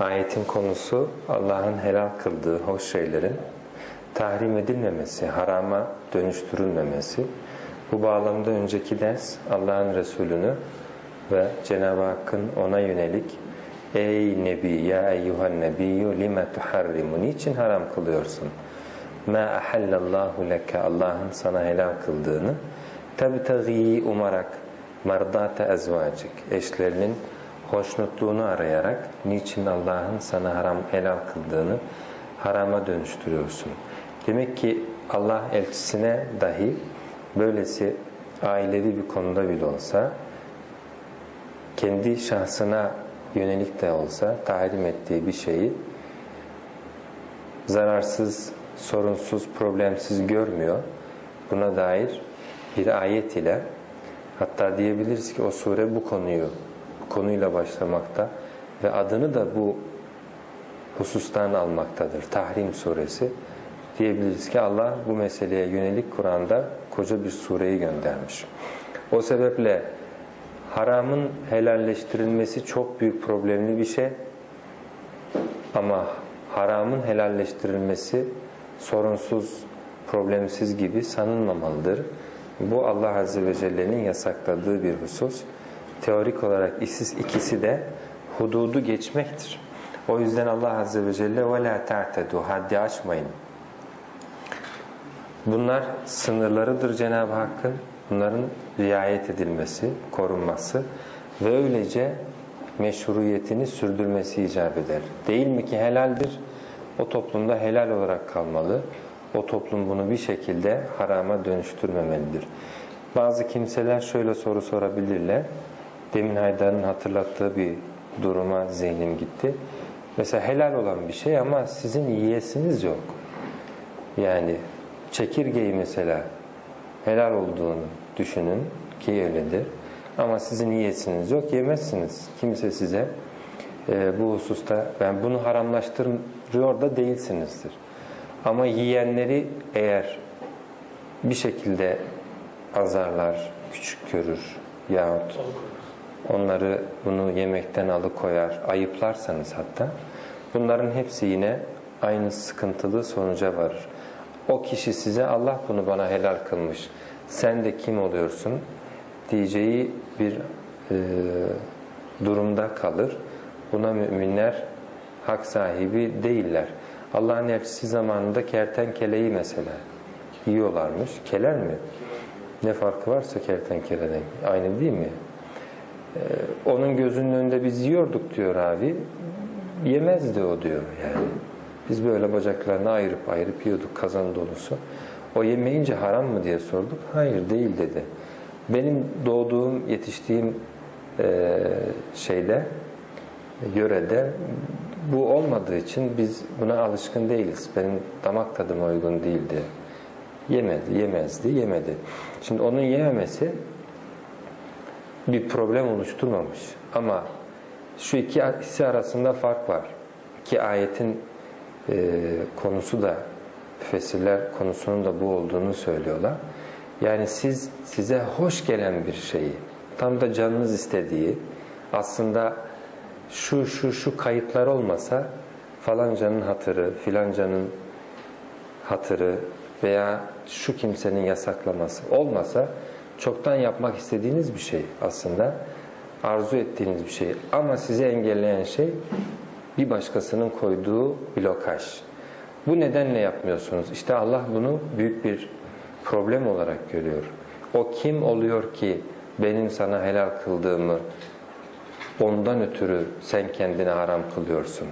Ayetin konusu Allah'ın helal kıldığı hoş şeylerin tahrim edilmemesi, harama dönüştürülmemesi. Bu bağlamda önceki ders Allah'ın Resulünü ve Cenab-ı Hakk'ın ona yönelik Ey Nebi ya eyyuhan nebiyyü lime tuharrimu niçin haram kılıyorsun? Ma ahallallahu leke Allah'ın sana helal kıldığını tebtegi umarak mardate ezvacik eşlerinin hoşnutluğunu arayarak niçin Allah'ın sana haram helal kıldığını harama dönüştürüyorsun. Demek ki Allah elçisine dahi böylesi ailevi bir konuda bile olsa kendi şahsına yönelik de olsa tahrim ettiği bir şeyi zararsız, sorunsuz, problemsiz görmüyor. Buna dair bir ayet ile hatta diyebiliriz ki o sure bu konuyu konuyla başlamakta ve adını da bu husustan almaktadır. Tahrim suresi. Diyebiliriz ki Allah bu meseleye yönelik Kur'an'da koca bir sureyi göndermiş. O sebeple haramın helalleştirilmesi çok büyük problemli bir şey. Ama haramın helalleştirilmesi sorunsuz, problemsiz gibi sanılmamalıdır. Bu Allah Azze ve Celle'nin yasakladığı bir husus Teorik olarak ikisi de hududu geçmektir. O yüzden Allah Azze ve Celle وَلَا تَعْتَدُوا Haddi aşmayın. Bunlar sınırlarıdır Cenab-ı Hakk'ın. Bunların riayet edilmesi, korunması ve öylece meşruiyetini sürdürmesi icap eder. Değil mi ki helaldir? O toplumda helal olarak kalmalı. O toplum bunu bir şekilde harama dönüştürmemelidir. Bazı kimseler şöyle soru sorabilirler. Demin Haydar'ın hatırlattığı bir duruma zihnim gitti. Mesela helal olan bir şey ama sizin yiyesiniz yok. Yani çekirgeyi mesela helal olduğunu düşünün ki öyledir. Ama sizin yiyesiniz yok, yemezsiniz. Kimse size e, bu hususta, ben bunu haramlaştırıyor da değilsinizdir. Ama yiyenleri eğer bir şekilde azarlar, küçük görür yahut onları bunu yemekten alıkoyar, ayıplarsanız hatta bunların hepsi yine aynı sıkıntılı sonuca varır. O kişi size Allah bunu bana helal kılmış, sen de kim oluyorsun diyeceği bir e, durumda kalır. Buna müminler hak sahibi değiller. Allah'ın elçisi zamanında kertenkeleyi mesela yiyorlarmış. Keler mi? Ne farkı varsa kertenkeleden aynı değil mi? Ee, onun gözünün önünde biz yiyorduk diyor abi. Yemezdi o diyor yani. Biz böyle bacaklarını ayırıp ayırıp yiyorduk kazan dolusu. O yemeyince haram mı diye sorduk. Hayır değil dedi. Benim doğduğum, yetiştiğim e, şeyde, yörede bu olmadığı için biz buna alışkın değiliz. Benim damak tadıma uygun değildi. Yemedi, yemezdi, yemedi. Şimdi onun yememesi bir problem oluşturmamış. Ama şu ikisi arasında fark var. Ki ayetin e, konusu da müfessirler konusunun da bu olduğunu söylüyorlar. Yani siz size hoş gelen bir şeyi, tam da canınız istediği, aslında şu şu şu kayıtlar olmasa falancanın hatırı, filancanın hatırı veya şu kimsenin yasaklaması olmasa çoktan yapmak istediğiniz bir şey aslında arzu ettiğiniz bir şey ama sizi engelleyen şey bir başkasının koyduğu blokaj. Bu nedenle yapmıyorsunuz. İşte Allah bunu büyük bir problem olarak görüyor. O kim oluyor ki benim sana helal kıldığımı ondan ötürü sen kendine haram kılıyorsun?